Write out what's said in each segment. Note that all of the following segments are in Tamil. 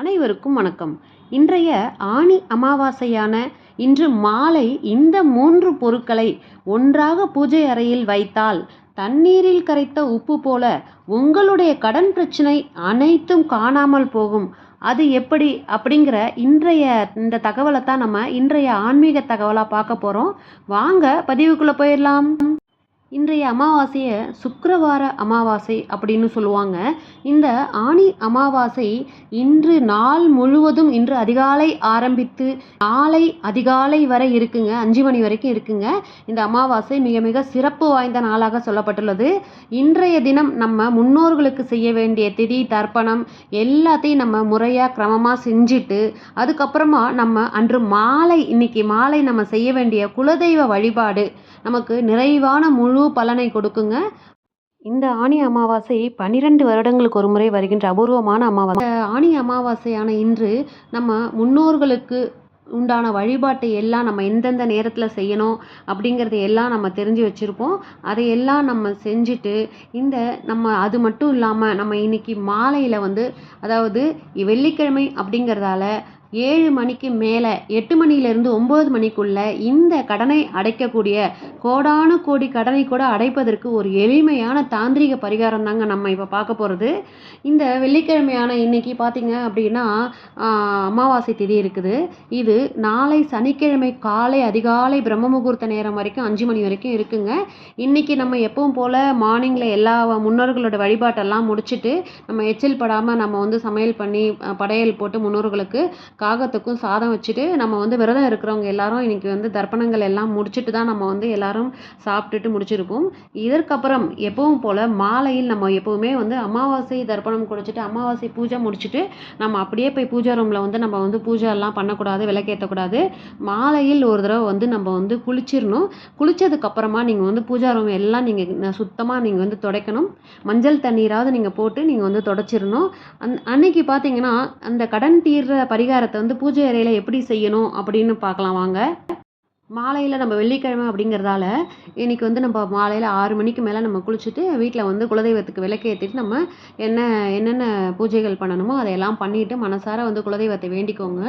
அனைவருக்கும் வணக்கம். இன்றைய ஆணி அமாவாசையான இன்று மாலை இந்த மூன்று பொருட்களை ஒன்றாக பூஜை அறையில் வைத்தால் தண்ணீரில் கரைத்த உப்பு போல உங்களுடைய கடன் பிரச்சனை அனைத்தும் காணாமல் போகும். அது எப்படி அப்படிங்கிற இன்றைய இந்த தகவலை தான் நம்ம இன்றைய ஆன்மீக தகவலாக பார்க்க போகிறோம் வாங்க பதிவுக்குள்ளே போயிடலாம். இன்றைய அமாவாசையை சுக்கரவார அமாவாசை அப்படின்னு சொல்லுவாங்க. இந்த ஆணி அமாவாசை இன்று நாள் முழுவதும் இன்று அதிகாலை ஆரம்பித்து நாளை அதிகாலை வரை இருக்குங்க. அஞ்சு மணி வரைக்கும் இருக்குங்க. இந்த அமாவாசை மிக மிக சிறப்பு வாய்ந்த நாளாக சொல்லப்பட்டுள்ளது. இன்றைய தினம் நம்ம முன்னோர்களுக்கு செய்ய வேண்டிய திதி தர்ப்பணம் எல்லாத்தையும் நம்ம முறையாக கிரமமாக செஞ்சுட்டு அதுக்கப்புறமா நம்ம அன்று மாலை இன்னைக்கு மாலை நம்ம செய்ய வேண்டிய குலதெய்வ வழிபாடு நமக்கு நிறைவான முழு பலனை கொடுக்குங்க. இந்த ஆணி அமாவாசை பன்னிரெண்டு வருடங்களுக்கு ஒரு முறை வருகின்ற அபூர்வமான அமாவாசை. ஆணி அமாவாசையான இன்று நம்ம முன்னோர்களுக்கு உண்டான வழிபாட்டை எல்லாம் நம்ம எந்தெந்த நேரத்தில் செய்யணும் அப்படிங்கிறத எல்லாம் நம்ம தெரிஞ்சு வச்சுருப்போம். அதையெல்லாம் நம்ம செஞ்சுட்டு இந்த நம்ம அது மட்டும் இல்லாமல் நம்ம இன்னைக்கு மாலையில் வந்து அதாவது வெள்ளிக்கிழமை அப்படிங்கிறதால ஏழு மணிக்கு மேலே எட்டு மணியிலேருந்து ஒம்பது மணிக்குள்ளே இந்த கடனை அடைக்கக்கூடிய கோடானு கோடி கடனை கூட அடைப்பதற்கு ஒரு எளிமையான தாந்திரிக பரிகாரம் தாங்க நம்ம இப்போ பார்க்க போகிறது இந்த வெள்ளிக்கிழமையான இன்னைக்கு பார்த்தீங்க அப்படின்னா அமாவாசை திதி இருக்குது. இது நாளை சனிக்கிழமை காலை அதிகாலை பிரம்ம முகூர்த்த நேரம் வரைக்கும் அஞ்சு மணி வரைக்கும் இருக்குங்க. இன்றைக்கி நம்ம எப்பவும் போல் மார்னிங்கில் எல்லா முன்னோர்களோட வழிபாட்டெல்லாம் முடிச்சுட்டு நம்ம எச்சில் படாமல் நம்ம வந்து சமையல் பண்ணி படையல் போட்டு முன்னோர்களுக்கு காகத்துக்கும் சாதம் வச்சுட்டு நம்ம வந்து விரதம் இருக்கிறவங்க எல்லாரும் இன்றைக்கி வந்து தர்ப்பணங்கள் எல்லாம் முடிச்சுட்டு தான் நம்ம வந்து எல்லாரும் சாப்பிட்டுட்டு முடிச்சிருப்போம். இதற்கப்புறம் எப்பவும் போல் மாலையில் நம்ம எப்போவுமே வந்து அமாவாசை தர்ப்பணம் குடிச்சிட்டு அமாவாசை பூஜை முடிச்சுட்டு நம்ம அப்படியே போய் பூஜை ரூமில் வந்து நம்ம வந்து பூஜை எல்லாம் பண்ணக்கூடாது விளக்கேற்றக்கூடாது மாலையில் ஒரு தடவை வந்து நம்ம வந்து குளிச்சிடணும் குளித்ததுக்கப்புறமா நீங்கள் வந்து பூஜா ரூம் எல்லாம் நீங்கள் சுத்தமாக நீங்கள் வந்து துடைக்கணும். மஞ்சள் தண்ணீராவது நீங்கள் போட்டு நீங்கள் வந்து தொடச்சிடணும் அந் அன்னைக்கு பார்த்தீங்கன்னா அந்த கடன் தீர்ற பரிகாரத்தை வந்து பூஜை அறையில் எப்படி செய்யணும் அப்படின்னு பார்க்கலாம் வாங்க. மாலையில் நம்ம வெள்ளிக்கிழமை அப்படிங்கிறதால இன்றைக்கி வந்து நம்ம மாலையில் ஆறு மணிக்கு மேலே நம்ம குளிச்சுட்டு வீட்டில் வந்து குலதெய்வத்துக்கு விளக்கு ஏற்றிட்டு நம்ம என்ன என்னென்ன பூஜைகள் பண்ணணுமோ அதையெல்லாம் பண்ணிவிட்டு மனசார வந்து குலதெய்வத்தை வேண்டிக்கோங்க.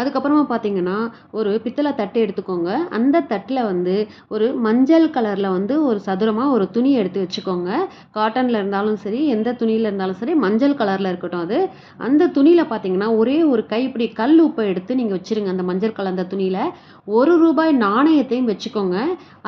அதுக்கப்புறமா பார்த்தீங்கன்னா ஒரு பித்தளை தட்டு எடுத்துக்கோங்க. அந்த தட்டில் வந்து ஒரு மஞ்சள் கலரில் வந்து ஒரு சதுரமாக ஒரு துணி எடுத்து வச்சுக்கோங்க. காட்டனில் இருந்தாலும் சரி எந்த துணியில் இருந்தாலும் சரி மஞ்சள் கலரில் இருக்கட்டும் அது. அந்த துணியில் பார்த்தீங்கன்னா ஒரே ஒரு கைப்பிடி கல் உப்பை எடுத்து நீங்கள் வச்சுருங்க அந்த மஞ்சள் கலந்த துணியில். ஒரு ரூபாய் நாணயத்தையும் வச்சுக்கோங்க.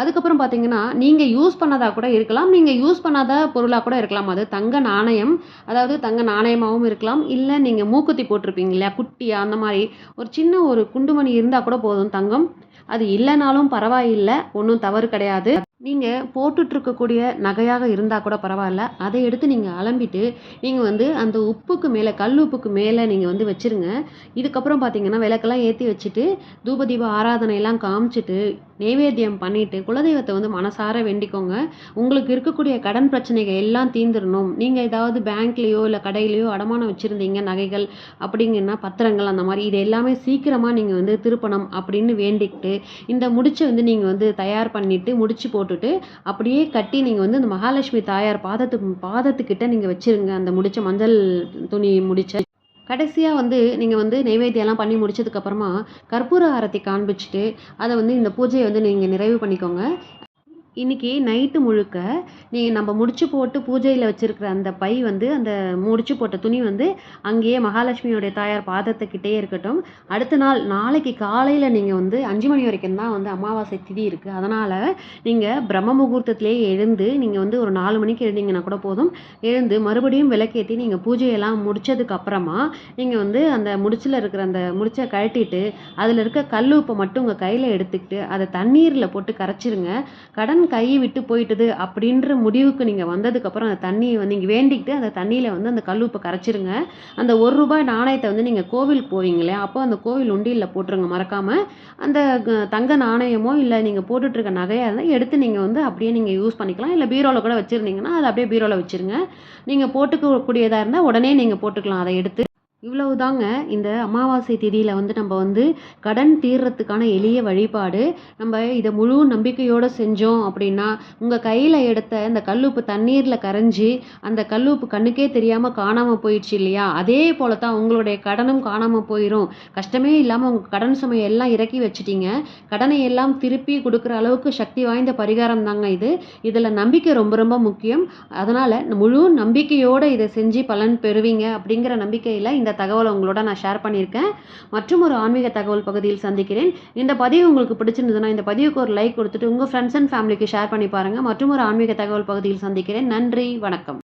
அதுக்கப்புறம் பார்த்தீங்கன்னா நீங்கள் யூஸ் பண்ணதாக கூட இருக்கலாம். நீங்கள் யூஸ் பண்ணாத பொருளாக கூட இருக்கலாம். அது தங்க நாணயம். அதாவது தங்க நாணயமாகவும் இருக்கலாம். இல்லை நீங்கள் மூக்குத்தி போட்டிருப்பீங்க இல்லையா? குட்டியாக அந்த மாதிரி. ஒரு சின்ன ஒரு குண்டுமணி இருந்தால் கூட போதும் தங்கம். அது இல்லைனாலும் பரவாயில்லை. ஒன்றும் தவறு கிடையாது. நீங்கள் போட்டுட்ருக்கக்கூடிய நகையாக இருந்தால் கூட பரவாயில்ல. அதை எடுத்து நீங்கள் அலம்பிட்டு நீங்கள் வந்து அந்த உப்புக்கு மேலே கல் உப்புக்கு மேலே நீங்கள் வந்து வச்சுருங்க. இதுக்கப்புறம் பார்த்தீங்கன்னா விளக்கெல்லாம் ஏற்றி வச்சுட்டு தூபதீப ஆராதனையெல்லாம் காமிச்சிட்டு நெய்வேத்தியம் பண்ணிவிட்டு குலதெய்வத்தை வந்து மனசார வேண்டிக்கோங்க. உங்களுக்கு இருக்கக்கூடிய கடன் பிரச்சனைகள் எல்லாம் தீர்ந்துடணும் நீங்கள் ஏதாவது பேங்க்லேயோ இல்லை கடையிலையோ அடமானம் வச்சுருந்தீங்க நகைகள் அப்படிங்கன்னா பத்திரங்கள் அந்த மாதிரி இது எல்லாமே சீக்கிரமாக நீங்கள் வந்து திருப்பணம் அப்படின்னு வேண்டிக்கிட்டு இந்த முடிச்சை வந்து நீங்கள் வந்து தயார் பண்ணிவிட்டு முடிச்சு போட்டுட்டு அப்படியே கட்டி நீங்கள் வந்து இந்த மகாலட்சுமி தாயார் பாதத்து பாதத்துக்கிட்ட நீங்கள் வச்சுருங்க அந்த முடிச்ச மஞ்சள் துணி முடிச்ச கடைசியாக வந்து நீங்கள் வந்து நைவேத்தியம்லாம் பண்ணி முடிச்சதுக்கப்புறமா கற்பூர ஆரத்தி காண்பிச்சுட்டு அதை வந்து இந்த பூஜையை வந்து நீங்கள் நிறைவு பண்ணிக்கோங்க. இன்றைக்கி நைட்டு முழுக்க நீங்கள் நம்ம முடிச்சு போட்டு பூஜையில் வச்சுருக்கிற அந்த பை வந்து அந்த முடிச்சு போட்ட துணி வந்து அங்கேயே மகாலட்சுமியோடைய தாயார் பாதத்துக்கிட்டே இருக்கட்டும். அடுத்த நாள் நாளைக்கு காலையில் நீங்கள் வந்து அஞ்சு மணி வரைக்கும் தான் வந்து அமாவாசை திதி இருக்குது அதனால் நீங்கள் பிரம்ம முகூர்த்தத்திலேயே எழுந்து நீங்கள் வந்து ஒரு நாலு மணிக்கு எழுந்தீங்கன்னா கூட போதும். எழுந்து மறுபடியும் விளக்கேற்றி நீங்கள் பூஜையெல்லாம் முடிச்சதுக்கு அப்புறமா நீங்கள் வந்து அந்த முடிச்சில் இருக்கிற அந்த முடிச்சை கழட்டிட்டு அதில் இருக்க கல் உப்பை மட்டும் உங்கள் கையில் எடுத்துக்கிட்டு அதை தண்ணீரில் போட்டு கரைச்சிருங்க. கடன் கையை விட்டு போயிட்டுது அப்படின்ற முடிவுக்கு நீங்கள் வந்ததுக்கப்புறம் அந்த தண்ணியை வந்து நீங்கள் வேண்டிக்கிட்டு அந்த தண்ணியில் வந்து அந்த கல் உப்பை கரைச்சிருங்க. அந்த ஒரு ரூபாய் நாணயத்தை வந்து நீங்கள் கோவிலுக்கு போவீங்களே அப்போ அந்த கோவில் உண்டியில் போட்டுருங்க. மறக்காமல் அந்த க- தங்க நாணயமோ இல்லை நீங்கள் போட்டுட்ருக்க நகையாக இருந்தால் எடுத்து நீங்கள் வந்து அப்படியே நீங்கள் யூஸ் பண்ணிக்கலாம். இல்லை பீரோவில் கூட வச்சுருந்தீங்கன்னா அதை அப்படியே பீரோவில் வச்சுருங்க. நீங்கள் போட்டுக்கக்கூடியதாக இருந்தால் உடனே நீங்கள் போட்டுக்கலாம். அதை எடுத்து இவ்வளவு தாங்க இந்த அமாவாசை திதியில் வந்து நம்ம வந்து கடன் தீர்றதுக்கான எளிய வழிபாடு. நம்ம இதை முழு நம்பிக்கையோடு செஞ்சோம் அப்படின்னா உங்கள் கையில் எடுத்த இந்த கல்லுப்பு தண்ணீரில் கரைஞ்சி அந்த கல்லுப்பு கண்ணுக்கே தெரியாமல் காணாமல் போயிடுச்சு இல்லையா? அதே போல தான் உங்களுடைய கடனும் காணாமல் போயிடும் கஷ்டமே இல்லாமல் உங்கள் கடன் சுமையை எல்லாம் இறக்கி வச்சுட்டீங்க. கடனை எல்லாம் திருப்பி கொடுக்குற அளவுக்கு சக்தி வாய்ந்த பரிகாரம் தாங்க இது. இதில் நம்பிக்கை ரொம்ப ரொம்ப முக்கியம். அதனால் முழு நம்பிக்கையோடு இதை செஞ்சு பலன் பெறுவீங்க அப்படிங்கிற நம்பிக்கையில் இந்த இந்த தகவலை உங்களோட நான் ஷேர் பண்ணியிருக்கேன். மற்றும் ஒரு ஆன்மீக தகவல் பகுதியில் சந்திக்கிறேன். இந்த பதிவு உங்களுக்கு பிடிச்சிருந்ததுன்னா இந்த பதிவுக்கு ஒரு லைக் கொடுத்துட்டு உங்கள் ஃப்ரெண்ட்ஸ் அண்ட் ஃபேமிலிக்கு ஷேர் பண்ணி பாருங்கள் மற்றும் ஒரு ஆன்மீக தகவல் பகுதியில் சந்திக்கிறேன். நன்றி வணக்கம்.